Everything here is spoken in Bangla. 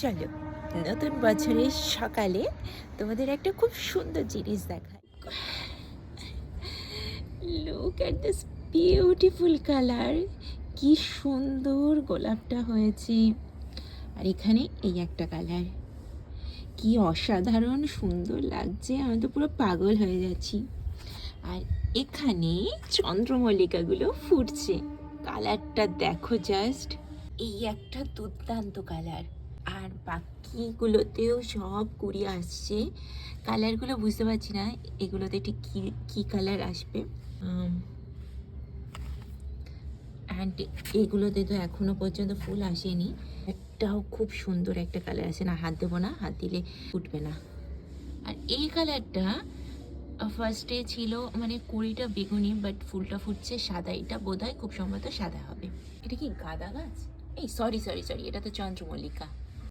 চলো, নতুন বছরের সকালে তোমাদের একটা খুব সুন্দর জিনিস দেখায় look at this beautiful colour কি সুন্দর গোলাপটা হয়েছে। আর এখানে এই একটা কালার কি অসাধারণ সুন্দর লাগছে। আমি তো পুরো পাগল হয়ে যাচ্ছি। আর এখানে চন্দ্রমল্লিকাগুলো ফুটছে। কালারটা দেখো জাস্ট এই একটা দুর্দান্ত কালার আর বাকিগুলোতেও সব কুড়ি আসছে। কালারগুলো বুঝতে পারছি না, এগুলোতে ঠিক কী কী কালার আসবে? অ্যান্ড এগুলোতে তো এখনও পর্যন্ত ফুল আসেনি। একটাও খুব সুন্দর একটা কালার আছে না, হাত দেবো না, হাত দিলে ফুটবে না। আর এই কালারটা ফার্স্টে ছিল মানে কুড়িটা বেগুনি বাট ফুলটা ফুটছে সাদা। এটা বোধহয় খুব সম্ভবত সাদা হবে। এটা কি গাঁদা গাছ? এই সরি সরি সরি এটা তো চন্দ্রমল্লিকা।